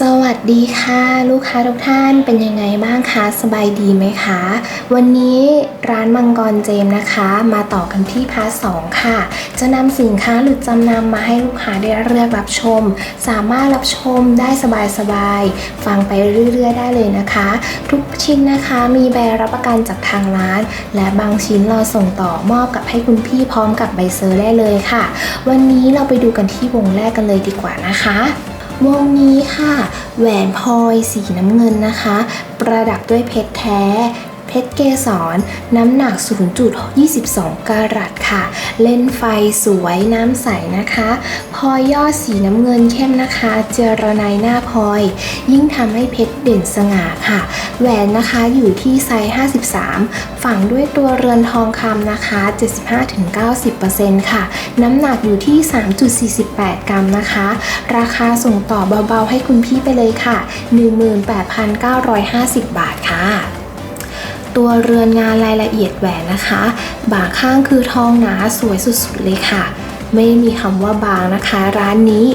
สวัสดีค่ะ ลูกค้าทุกท่านเป็นยังไงบ้างคะสบายดีไหมคะ วันนี้ร้านมังกรเจมส์นะคะ มาต่อกันที่พาร์ทสองค่ะ จะนำสินค้าหรือจำนำมาให้ลูกค้าได้เลือกรับชม สามารถรับชมได้สบายๆฟังไปเรื่อยๆ ได้เลยนะคะ ทุกชิ้นนะคะมีใบรับประกันจากทางร้าน และบางชิ้นเราส่งต่อมอบกับให้คุณพี่พร้อมกับใบเซอร์ได้เลยค่ะ วันนี้เราไปดูกันที่วงแรกกันเลยดีกว่านะคะ วงนี้ค่ะ แหวนพลอยสีน้ำเงินนะคะ ประดับด้วยเพชรแท้ ชรเกสรน้ำหนัก 0.22 กรัตค่ะ เล่นไฟสวยน้ำใสนะคะพลอยยอดสีน้ำเงินเข้มนะคะ เจรไนหน้าพลอย ยิ่งทำให้เพชรเด่นสง่าค่ะ แหวนนะคะอยู่ที่ไซส์ 53 ฝังด้วยตัวเรือนทองคำนะคะ 75-90%ค่ะ น้ำหนักอยู่ที่ 3.48 กรัมนะคะ ราคาส่งต่อเบาๆให้คุณพี่ไปเลยค่ะ 18,950 บาทค่ะ ตัวเรือนงานรายละเอียดแหวนนะคะ บ่าข้างคือทองหนาสวยสุดๆเลยค่ะ ไม่มีคำว่าบางนะคะ ร้านนี้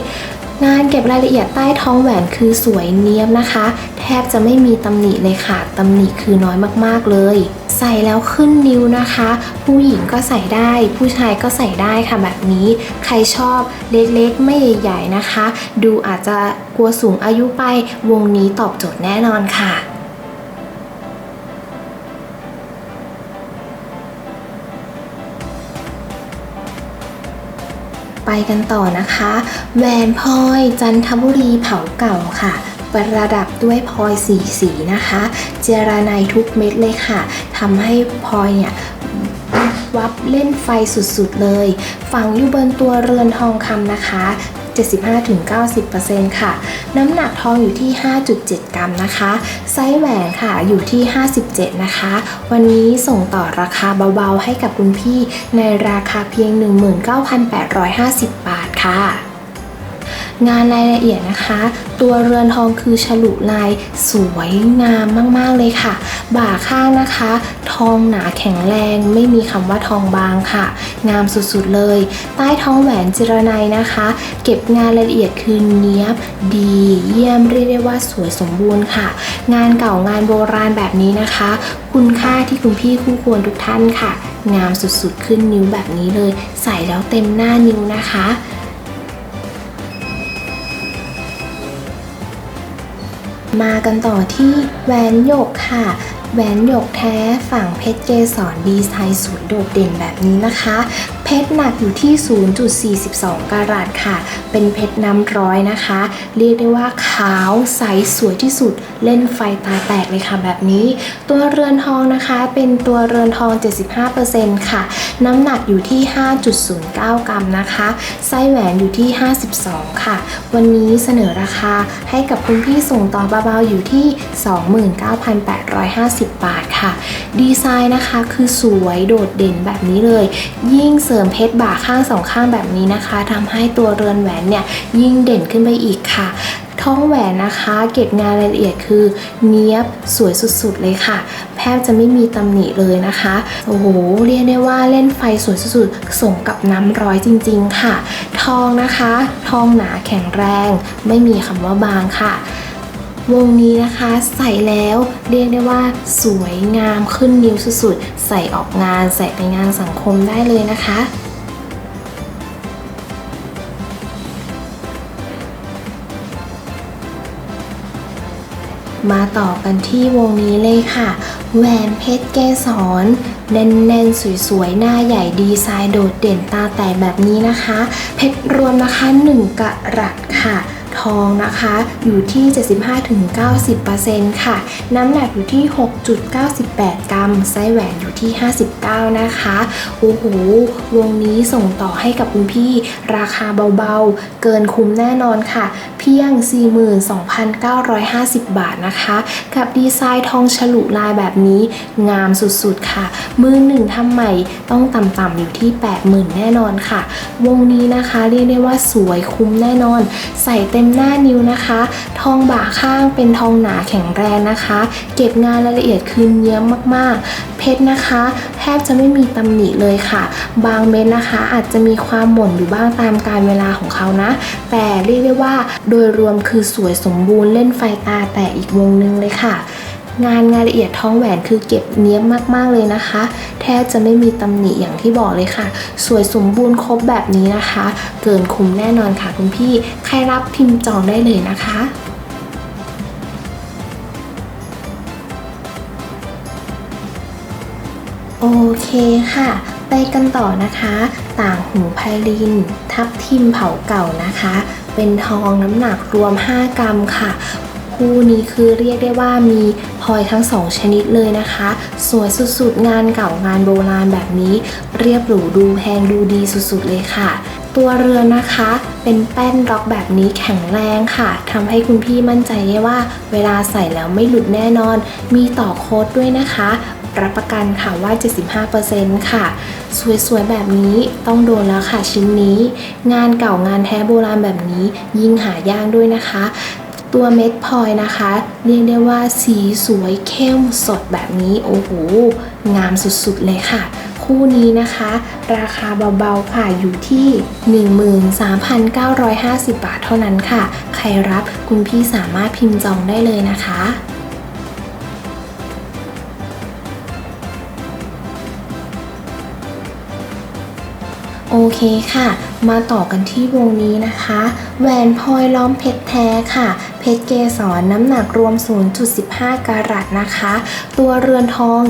งานเก็บรายละเอียดใต้ท้องแหวนคือสวยเนียบนะคะ แทบจะไม่มีตำหนิเลยค่ะตำหนิคือน้อยมากๆเลย ใส่แล้วขึ้นนิ้วนะคะ ผู้หญิงก็ใส่ได้ ผู้ชายก็ใส่ได้ค่ะแบบนี้ ใครชอบเล็กๆ ไม่ใหญ่ๆนะคะ ดูอาจจะกลัวสูงอายุไปวงนี้ตอบโจทย์แน่นอนค่ะ ไปกันต่อนะคะ แหวนพลอยจันทบุรีเผาเก่าค่ะ ประดับด้วยพลอยสีสีนะคะ เจรไนทุกเม็ดเลยค่ะทำให้พลอยเนี่ยวับเล่นไฟสุดๆเลย ฝังอยู่บนตัวเรือนทองคำนะคะ 75-90%ค่ะ น้ำหนักทองอยู่ที่ 5.7 กรัมนะคะ ไซส์แหวนค่ะอยู่ที่ 57 นะคะ วันนี้ส่งต่อราคาเบาๆให้กับคุณพี่ในราคาเพียง 19,850 บาทค่ะ งานรายละเอียดนะคะ ตัวเรือนทองคือฉลุลายสวยงามมากๆเลยค่ะ บ่าข้างนะคะ ทองหนาแข็งแรงไม่มีคำว่าทองบางค่ะ งามสุดๆเลย ใต้ท้องแหวนจิรนัยนะคะ เก็บงานรายละเอียดคือเนี้ยบดีเยี่ยมเรียกได้ว่าสวยสมบูรณ์ค่ะ งานเก่างานโบราณแบบนี้นะคะ คุณค่าที่คุณพี่คู่ควรทุกท่านค่ะ งามสุดๆขึ้นนิ้วแบบนี้เลย ใส่แล้วเต็มหน้านิ้วนะคะ มากันต่อที่แหวนหยกค่ะ แหวนหยกแท้ฝั่งเพชรเกสรดีไซน์สวยโดดเด่นแบบนี้นะคะ เพชรหนักอยู่ที่ 0.42กะรัตค่ะ เป็นเพชรน้ำร้อยนะคะ เรียกได้ว่าขาวใสสวยที่สุด เล่นไฟตาแตกเลยค่ะแบบนี้ ตัวเรือนทองนะคะ เป็นตัวเรือนทอง 75%ค่ะ น้ำหนักอยู่ที่ 5.09 กรัมนะคะ ไส้แหวนอยู่ที่ 52 ค่ะ วันนี้เสนอราคาให้กับคุณพี่ส่งต่อเบาๆอยู่ที่ 29,850 บาทค่ะ ดีไซน์นะคะคือสวยโดดเด่นแบบนี้เลย ยิ่งเสริมเพชรบ่าข้างสองข้างแบบนี้นะคะทำให้ตัวเรือนแหวนเนี่ยยิ่งเด่นขึ้นไปอีกค่ะท้องแหวนนะคะ เก็บงานรายละเอียดคือเนี้ยบสวยสุดๆเลยค่ะแทบจะไม่มีตำหนิเลยนะคะ โอ้โหเรียกได้ว่าเล่นไฟสวยสุดๆสมกับน้ำร้อยจริงๆค่ะ ทองนะคะ ทองหนาแข็งแรง ไม่มีคำว่าบางค่ะ วงนี้นะคะใส่แล้วเรียกได้ว่าสวยงามขึ้นนิ้วสุดๆ ใส่ออกงานใส่ไปงานสังคมได้เลยนะคะมาต่อกันที่วงนี้เลยค่ะ แหวนเพชรเกสรแน่นๆ สวยๆ หน้าใหญ่ดีไซน์โดดเด่นตาแตกแบบนี้นะคะ เพชรรวมนะคะ 1กะรัตค่ะ ทองนะคะอยู่ที่ 75-90%ค่ะ น้ำหนักอยู่ที่ 6.98 กรัมไส้แหวนอยู่ที่ 59 นะคะ โอ้โห วงนี้ส่งต่อให้กับคุณพี่ราคาเบาๆ เกินคุ้มแน่นอนค่ะ เพียง 42,950 บาทนะคะ กับดีไซน์ทองฉลุลายแบบนี้ งามสุดๆค่ะ มือหนึ่งทำใหม่ต้องต่ำๆอยู่ที่ 80,000 แน่นอนค่ะ วงนี้นะคะเรียกได้ว่าสวยคุ้มแน่นอน ใส่เต็มต็มหน้านิ้วนะคะ ทองบ่าข้างเป็นทองหนาแข็งแรงนะคะ เก็บงานรายละเอียดคืนเยี่ยมมากๆ เพชรนะคะ แทบจะไม่มีตำหนิเลยค่ะ บางเม็ดนะคะอาจจะมีความหม่นอยู่บ้างตามการเวลาของเขานะ แต่เรียกได้ว่าโดยรวมคือสวยสมบูรณ์เล่นไฟตาแต่อีกวงนึงเลยค่ะ งานงานละเอียดท้องแหวนคือเก็บเนี้ยบมากๆเลยนะคะ แทบจะไม่มีตำหนิอย่างที่บอกเลยค่ะ สวยสมบูรณ์ครบแบบนี้นะคะ เกินคุ้มแน่นอนค่ะคุณพี่ ใครรับพิมพ์จองได้เลยนะคะโอเคค่ะ ไปกันต่อนะคะ ต่างหูไพลิน ทับทิมเผาเก่านะคะ เป็นทองน้ำหนักรวม 5 กรัมค่ะ คู่นี้คือเรียกได้ว่ามีพลอยทั้งสองชนิดเลยนะคะ สวยสุดๆ งานเก่างานโบราณแบบนี้ เรียบหรูดูแพงดูดีสุดๆเลยค่ะ ตัวเรือนนะคะ เป็นแป้นล็อกแบบนี้แข็งแรงค่ะทำให้คุณพี่มั่นใจได้ว่า เวลาใส่แล้วไม่หลุดแน่นอน มีต่อโค้ดด้วยนะคะรับประกันค่ะว่า 75%ค่ะ สวยๆ แบบนี้ต้องโดนแล้วค่ะชิ้นนี้ งานเก่างานแท้โบราณแบบนี้ยิ่งหายากด้วยนะคะ ตัวเม็ดพลอยนะคะ เรียกได้ว่าสีสวยเข้มสดแบบนี้ โอ้โห งามสุดๆเลยค่ะ คู่นี้นะคะ ราคาเบาๆค่ะอยู่ที่ 13,950 บาทเท่านั้นค่ะ ใครรับคุณพี่สามารถพิมพ์จองได้เลยนะคะ โอเคค่ะ มาต่อกันที่วงนี้นะคะ แหวนพลอยล้อมเพชรแท้ค่ะ เพชรเกสรน้ำหนักรวม 0.15กรัตนะคะ ตัวเรือนทอง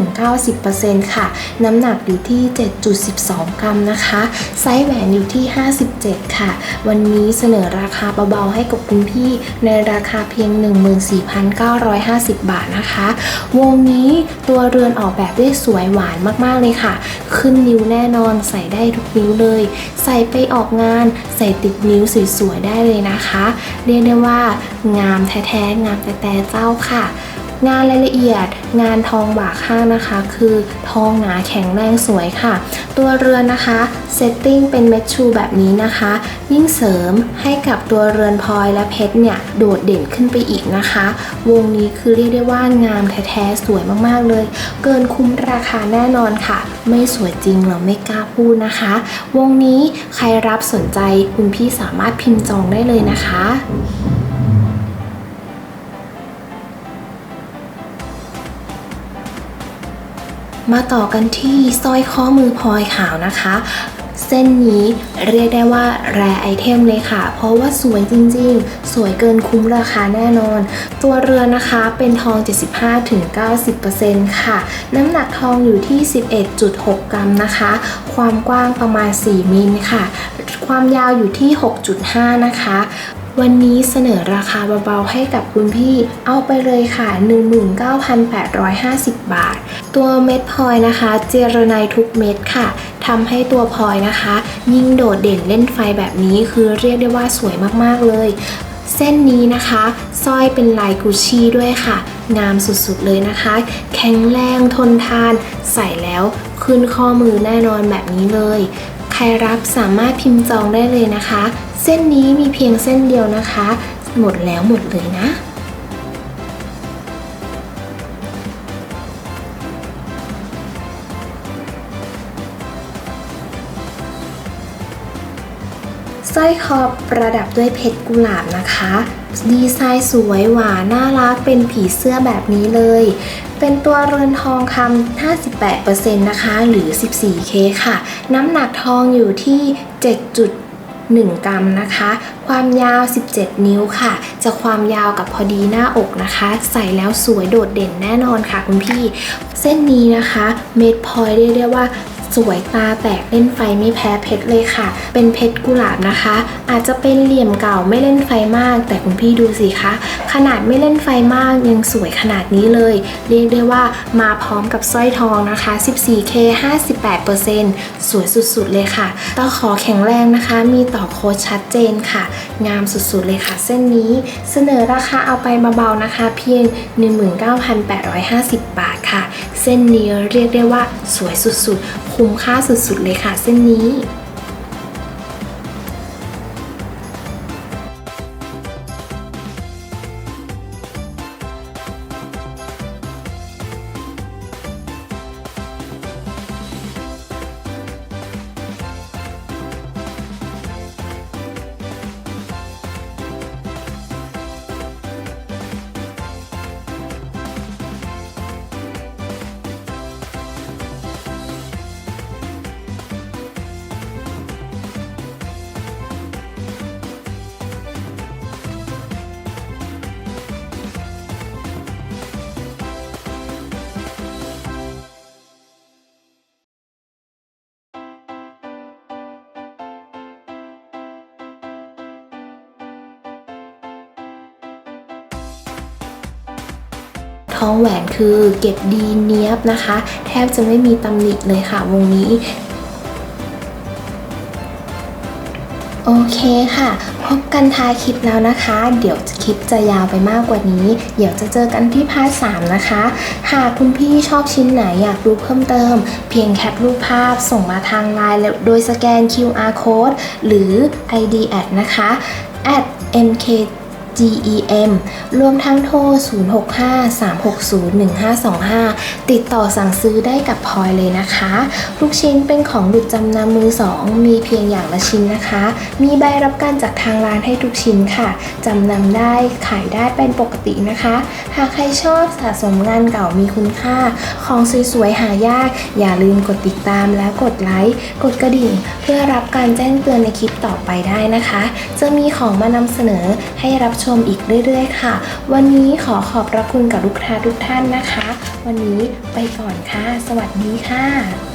75-90%ค่ะ น้ำหนักอยู่ที่ 7.12 กรัมนะคะ ไซส์แหวนอยู่ที่ 57 ค่ะ วันนี้เสนอราคาเบาๆให้กับคุณพี่ในราคาเพียง 14,950 บาทนะคะ วงนี้ตัวเรือนออกแบบได้สวยหวานมากๆเลยค่ะ ขึ้นนิ้วแน่นอนใส่ได้ทุกนิ้วเลย ใส่ไปออกงาน ใส่ติดนิ้วสวยๆได้เลยนะคะ เรียกได้ว่างามแท้ๆงามแต่เจ้าค่ะ งานรายละเอียด งานทองบากข้างนะคะ คือทองหนาแข็งแรงสวยค่ะ ตัวเรือนนะคะเซตติ้งเป็นเม็ดชูแบบนี้นะคะ ยิ่งเสริมให้กับตัวเรือนพลอยและเพชรเนี่ย โดดเด่นขึ้นไปอีกนะคะ วงนี้คือเรียกได้ว่างามแท้ๆสวยมากๆเลย เกินคุ้มราคาแน่นอนค่ะ ไม่สวยจริงเราไม่กล้าพูดนะคะ วงนี้ใครรับสนใจคุณพี่สามารถพิมพ์จองได้เลยนะคะ มาต่อกันที่สร้อยข้อมือพลอยขาวนะคะ เส้นนี้เรียกได้ว่าแรไอเทมเลยค่ะ เพราะว่าสวยจริงๆ สวยเกินคุ้มราคาแน่นอน ตัวเรือนนะคะเป็นทอง 75-90%ค่ะ น้ำหนักทองอยู่ที่ 11.6 กรัมนะคะ ความกว้างประมาณ 4 มิลค่ะ ความยาวอยู่ที่ 6.5 นะคะ วันนี้เสนอราคาเบาๆให้กับคุณพี่ เอาไปเลยค่ะ 19,850 บาท ตัวเม็ดพลอยนะคะ เจรไนทุกเม็ดค่ะทำให้ตัวพลอยนะคะ ยิ่งโดดเด่นเล่นไฟแบบนี้คือเรียกได้ว่าสวยมากๆเลย เส้นนี้นะคะสร้อยเป็นลายกุชชี่ด้วยค่ะ งามสุดๆเลยนะคะ แข็งแรงทนทาน ใส่แล้วขึ้นข้อมือแน่นอนแบบนี้เลย ครรับสามารถพิมพ์จองได้เลยนะคะ เส้นนี้มีเพียงเส้นเดียวนะคะ หมดแล้วหมดเลยนะ สร้อยคอประดับด้วยเพชรกุหลาบนะคะ ดีไซน์สวยหวานน่ารักเป็นผีเสื้อแบบนี้เลย เป็นตัวเรือนทองคำ58%นะคะ หรือ 14K ค่ะ น้ำหนักทองอยู่ที่ 7.1 กรัมนะคะ ความยาว 17 นิ้วค่ะ จะความยาวกับพอดีหน้าอกนะคะ ใส่แล้วสวยโดดเด่นแน่นอนค่ะคุณพี่ เส้นนี้นะคะ เม็ดพลอยเรียกได้ว่า สวยตาแตกเล่นไฟไม่แพ้เพชรเลยค่ะ เป็นเพชรกุหลาบนะคะ อาจจะเป็นเหลี่ยมเก่าไม่เล่นไฟมาก แต่คุณพี่ดูสิคะ ขนาดไม่เล่นไฟมากยังสวยขนาดนี้เลย เรียกได้ว่ามาพร้อมกับสร้อยทองนะคะ 14K 58%สวยสุดๆเลยค่ะต่อขอแข็งแรงนะคะ มีต่อโค้ดชัดเจนค่ะ งามสุดๆเลยค่ะ เส้นนี้เสนอราคาเอาไปเบาๆนะคะ เพียง 19,850 บาทค่ะ เส้นนี้เรียกได้ว่าสวยสุดๆ คุ้มค่าสุดๆเลยค่ะเส้นนี้ ทองแหวนคือเก็บดีเนียบนะคะ แทบจะไม่มีตำหนิเลยค่ะวงนี้โอเคค่ะ พบกันท้ายคลิปแล้วนะคะ เดี๋ยวคลิปจะยาวไปมากกว่านี้ เดี๋ยวจะเจอกันที่พาร์ท3นะคะ หากคุณพี่ชอบชิ้นไหนอยากดูเพิ่มเติม เพียงแคปรูปภาพส่งมาทางไลน์โดยสแกน QR code หรือ ID ad นะคะ at mk GEM รวมทั้งโทร 0653601525 ติดต่อสั่งซื้อได้กับพลอยเลยนะคะ ทุกชิ้นเป็นของหลุดจำนำมือสองมีเพียงอย่างละชิ้นนะคะ มีใบรับการจากทางร้านให้ทุกชิ้นค่ะ จำนำได้ขายได้เป็นปกตินะคะ หากใครชอบสะสมงานเก่ามีคุณค่า ของสวยๆ หายาก อย่าลืมกดติดตามและกดไลค์ กดกระดิ่ง เพื่อรับการแจ้งเตือนในคลิปต่อไปได้นะคะ จะมีของมานำเสนอให้รับชมอีกเรื่อยๆ ค่ะ วันนี้ขอขอบพระคุณกับลูกค้าทุกท่านนะคะ วันนี้ไปก่อนค่ะ สวัสดีค่ะ